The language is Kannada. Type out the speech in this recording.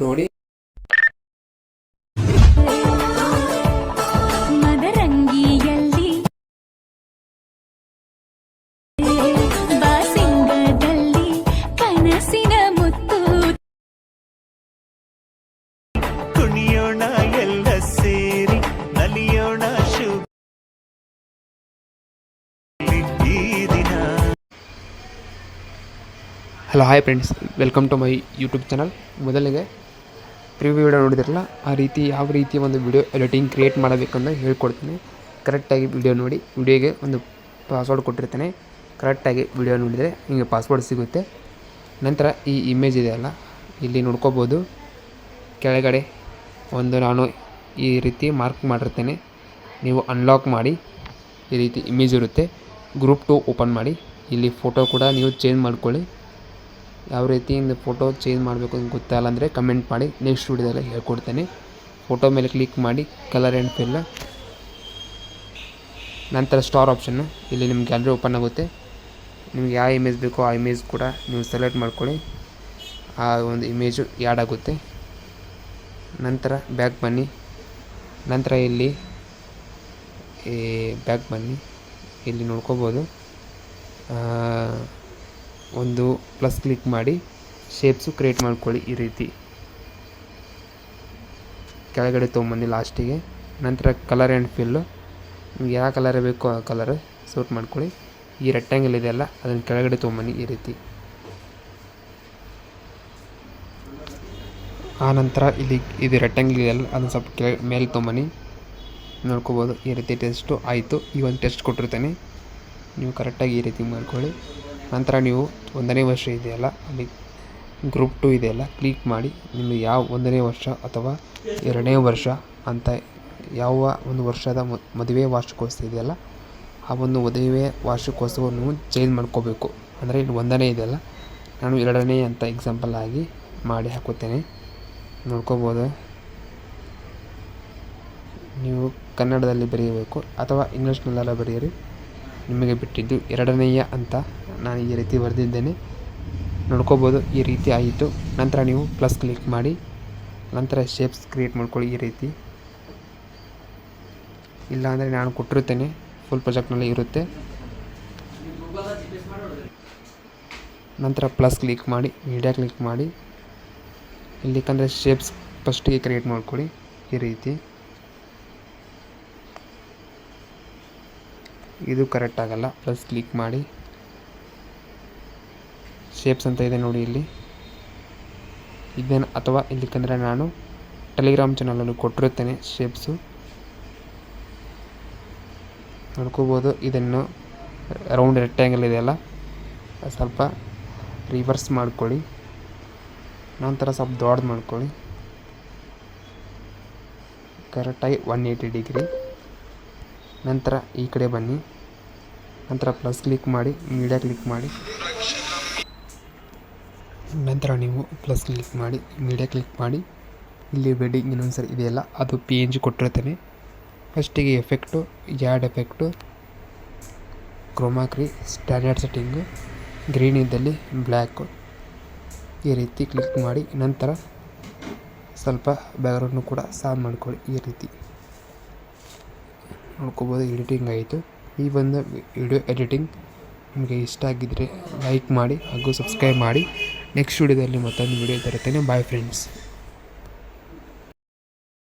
ನೋಡಿ. Hello hi friends welcome to my YouTube channel ಮೊದಲಿಗೆ ಪ್ರಿವ್ಯೂ ವಿಡಿಯೋ ನೋಡಿದಿರಲ್ಲ, ಆ ರೀತಿ ಯಾವ ರೀತಿ ಒಂದು ವಿಡಿಯೋ ಎಡಿಟಿಂಗ್ ಕ್ರಿಯೇಟ್ ಮಾಡಬೇಕಂತ ಹೇಳ್ಕೊಡ್ತೀನಿ. ಕರೆಕ್ಟಾಗಿ ವಿಡಿಯೋ ನೋಡಿ ವಿಡಿಯೋಗೆ ಒಂದು ಪಾಸ್ವರ್ಡ್ ಕೊಟ್ಟಿರ್ತೇನೆ. ಕರೆಕ್ಟಾಗಿ ವಿಡಿಯೋ ನೋಡಿದರೆ ನಿಮಗೆ ಪಾಸ್ವರ್ಡ್ ಸಿಗುತ್ತೆ. ನಂತರ ಈ ಇಮೇಜ್ ಇದೆಯಲ್ಲ ಇಲ್ಲಿ ನೋಡ್ಕೋಬೋದು. ಕೆಳಗಡೆ ಒಂದು ನಾನು ಈ ರೀತಿ ಮಾರ್ಕ್ ಮಾಡಿರ್ತೇನೆ. ನೀವು ಅನ್ಲಾಕ್ ಮಾಡಿ, ಈ ರೀತಿ ಇಮೇಜ್ ಇರುತ್ತೆ. ಗ್ರೂಪ್ ಟು ಓಪನ್ ಮಾಡಿ, ಇಲ್ಲಿ ಫೋಟೋ ಕೂಡ ನೀವು ಚೇಂಜ್ ಮಾಡ್ಕೊಳ್ಳಿ. ಯಾವ ರೀತಿಯಿಂದ ಫೋಟೋ ಚೇಂಜ್ ಮಾಡಬೇಕು ಅಂತ ಗೊತ್ತಾಗಲ್ಲ ಅಂದರೆ ಕಮೆಂಟ್ ಮಾಡಿ ನೆಕ್ಸ್ಟ್ ವಿಡಿಯೋದಲ್ಲಿ ಹೇಳ್ಕೊಡ್ತೇನೆ. ಫೋಟೋ ಮೇಲೆ ಕ್ಲಿಕ್ ಮಾಡಿ ಕಲರ್ ಆ್ಯಂಡ್ ಫಿಲ್ ನಂತರ ಸ್ಟಾರ್ ಆಪ್ಷನ್ನು ಇಲ್ಲಿ ನಿಮ್ಮ ಗ್ಯಾಲರಿ ಓಪನ್ ಆಗುತ್ತೆ. ನಿಮ್ಗೆ ಯಾವ ಇಮೇಜ್ ಬೇಕೋ ಆ ಇಮೇಜ್ ಕೂಡ ನೀವು ಸೆಲೆಕ್ಟ್ ಮಾಡ್ಕೊಳ್ಳಿ. ಆ ಒಂದು ಇಮೇಜು ಆ್ಯಡ್ ಆಗುತ್ತೆ. ನಂತರ ಬ್ಯಾಕ್ ಬನ್ನಿ. ನಂತರ ಇಲ್ಲಿ ಬ್ಯಾಕ್ ಬನ್ನಿ. ಇಲ್ಲಿ ನೋಡ್ಕೋಬೋದು. ಒಂದು ಪ್ಲಸ್ ಕ್ಲಿಕ್ ಮಾಡಿ ಶೇಪ್ಸು ಕ್ರಿಯೇಟ್ ಮಾಡ್ಕೊಳ್ಳಿ ಈ ರೀತಿ. ಕೆಳಗಡೆ ತೊಗೊಂಬನ್ನಿ ಲಾಸ್ಟಿಗೆ ನಂತರ ಕಲರ್ ಆ್ಯಂಡ್ ಫಿಲ್ಲು ನಿಮ್ಗೆ ಯಾವ ಕಲರ್ ಬೇಕೋ ಆ ಕಲರ್ ಸೂಟ್ ಮಾಡ್ಕೊಳ್ಳಿ. ಈ ರೆಕ್ಟ್ಯಾಂಗಲ್ ಇದೆಯಲ್ಲ ಅದನ್ನು ಕೆಳಗಡೆ ತೊಗೊಂಬನ್ನಿ ಈ ರೀತಿ. ಆ ನಂತರ ಇಲ್ಲಿ ಇದು ರೆಕ್ಟ್ಯಾಂಗಲ್ ಇದೆಯಲ್ಲ ಅದನ್ನು ಸ್ವಲ್ಪ ಕೆಳ ಮೇಲೆ ತೊಗೊಂಬನ್ನಿ. ನೋಡ್ಕೋಬೋದು, ಈ ರೀತಿ ಟೆಸ್ಟು ಆಯಿತು. ಈ ಒಂದು ಟೆಸ್ಟ್ ಕೊಟ್ಟಿರ್ತೇನೆ. ನೀವು ಕರೆಕ್ಟಾಗಿ ಈ ರೀತಿ ಮಾಡ್ಕೊಳ್ಳಿ. ನಂತರ ನೀವು ಒಂದನೇ ವರ್ಷ ಇದೆಯಲ್ಲ, ಅಲ್ಲಿ ಗ್ರೂಪ್ ಟು ಇದೆಯಲ್ಲ ಕ್ಲಿಕ್ ಮಾಡಿ ನಿಮಗೆ ಯಾವ ಒಂದನೇ ವರ್ಷ ಅಥವಾ ಎರಡನೇ ವರ್ಷ ಅಂತ ಯಾವ ಒಂದು ವರ್ಷದ ಮದುವೆ ವಾರ್ಷಿಕೋತ್ಸವ ಇದೆಯಲ್ಲ, ಆ ಒಂದು ಮದುವೆ ವಾರ್ಷಿಕೋತ್ಸವವನ್ನು ಚೇಂಜ್ ಮಾಡ್ಕೋಬೇಕು. ಅಂದರೆ ಇಲ್ಲಿ ಒಂದನೇ ಇದೆಯಲ್ಲ, ನಾನು ಎರಡನೇ ಅಂತ ಎಕ್ಸಾಂಪಲ್ ಆಗಿ ಮಾಡಿ ಹಾಕುತ್ತೇನೆ. ನೋಡ್ಕೋಬೋದು. ನೀವು ಕನ್ನಡದಲ್ಲಿ ಬರೆಯಬೇಕು ಅಥವಾ ಇಂಗ್ಲೀಷ್ನಲ್ಲೆಲ್ಲ ಬರೆಯಿರಿ. ನಿಮಗೆ ಬಿಟ್ಟಿದ್ದು ಎರಡನೆಯ ಅಂತ ನಾನು ಈ ರೀತಿ ಬರೆದಿದ್ದೇನೆ. ನೋಡ್ಕೋಬೋದು, ಈ ರೀತಿ ಆಯಿತು. ನಂತರ ನೀವು ಪ್ಲಸ್ ಕ್ಲಿಕ್ ಮಾಡಿ, ನಂತರ ಶೇಪ್ಸ್ ಕ್ರಿಯೇಟ್ ಮಾಡ್ಕೊಳ್ಳಿ ಈ ರೀತಿ. ಇಲ್ಲಾಂದರೆ ನಾನು ಕೊಟ್ಟಿರ್ತೇನೆ ಫುಲ್ ಪ್ರೊಜೆಕ್ಟ್ನಲ್ಲಿ ಇರುತ್ತೆ. ನಂತರ ಪ್ಲಸ್ ಕ್ಲಿಕ್ ಮಾಡಿ, ಮೀಡಿಯಾ ಕ್ಲಿಕ್ ಮಾಡಿ. ಇಲ್ಲಿ ಕಂದರೆ ಶೇಪ್ಸ್ ಫಸ್ಟಿಗೆ ಕ್ರಿಯೇಟ್ ಮಾಡ್ಕೊಳ್ಳಿ ಈ ರೀತಿ. ಇದು ಕರೆಕ್ಟ್ ಆಗಲ್ಲ. ಪ್ಲಸ್ ಕ್ಲಿಕ್ ಮಾಡಿ. ಶೇಪ್ಸ್ ಅಂತ ಇದೆ ನೋಡಿ ಇಲ್ಲಿ. ಇದೇನು ಅಥವಾ ಇಲ್ಲಿಕಂದರೆ ನಾನು ಟೆಲಿಗ್ರಾಮ್ ಚಾನಲಲ್ಲಿ ಕೊಟ್ಟಿರುತ್ತೇನೆ ಶೇಪ್ಸು ನೋಡ್ಕೋಬೋದು. ಇದನ್ನು ರೌಂಡ್ ರೆಕ್ಟ್ಯಾಂಗಲ್ ಇದೆಯಲ್ಲ ಸ್ವಲ್ಪ ರಿವರ್ಸ್ ಮಾಡ್ಕೊಳ್ಳಿ. ನಂತರ ಸ್ವಲ್ಪ ದೊಡ್ಡದು ಮಾಡ್ಕೊಳ್ಳಿ. ಕರೆಕ್ಟಾಗಿ ಒನ್ ಏಯ್ಟಿ ಡಿಗ್ರಿ ನಂತರ ಈ ಕಡೆ ಬನ್ನಿ. ನಂತರ ಪ್ಲಸ್ ಕ್ಲಿಕ್ ಮಾಡಿ ಮೀಡಿಯಾ ಕ್ಲಿಕ್ ಮಾಡಿ. ನಂತರ ನೀವು ಪ್ಲಸ್ ಕ್ಲಿಕ್ ಮಾಡಿ ಮೀಡಿಯಾ ಕ್ಲಿಕ್ ಮಾಡಿ. ಇಲ್ಲಿ ವೆಡ್ಡಿಂಗ್ ಇನ್ನೊಂದ್ಸರಿ ಇದೆಯಲ್ಲ, ಅದು ಪಿ ಎನ್ ಜಿ ಕೊಟ್ಟಿರ್ತೇನೆ ಫಸ್ಟಿಗೆ ಎಫೆಕ್ಟು ಯಾಡ್ ಎಫೆಕ್ಟು ಕ್ರೋಮಾಕ್ರಿ ಸ್ಟ್ಯಾಂಡರ್ಡ್ ಸೆಟ್ಟಿಂಗು ಗ್ರೀನ್ ಇದ್ದಲ್ಲಿ ಬ್ಲ್ಯಾಕು ಈ ರೀತಿ ಕ್ಲಿಕ್ ಮಾಡಿ, ನಂತರ ಸ್ವಲ್ಪ ಬ್ಯಾಕ್ಗ್ರೌಂಡ್ನು ಕೂಡ ಸಾಫ್ ಮಾಡಿಕೊಳ್ಳಿ, ಈ ರೀತಿ. ನೋಡ್ಕೋಬೋದು ಎಡಿಟಿಂಗ್ ಆಯಿತು. ಈ ಒಂದು ವಿಡಿಯೋ ಎಡಿಟಿಂಗ್ ನಿಮಗೆ ಇಷ್ಟ ಆಗಿದ್ದರೆ ಲೈಕ್ ಮಾಡಿ ಹಾಗೂ ಸಬ್ಸ್ಕ್ರೈಬ್ ಮಾಡಿ. ನೆಕ್ಸ್ಟ್ ವಿಡಿಯೋದಲ್ಲಿ ಮತ್ತೊಂದು ವಿಡಿಯೋ ತರುತ್ತೇನೆ. Bye friends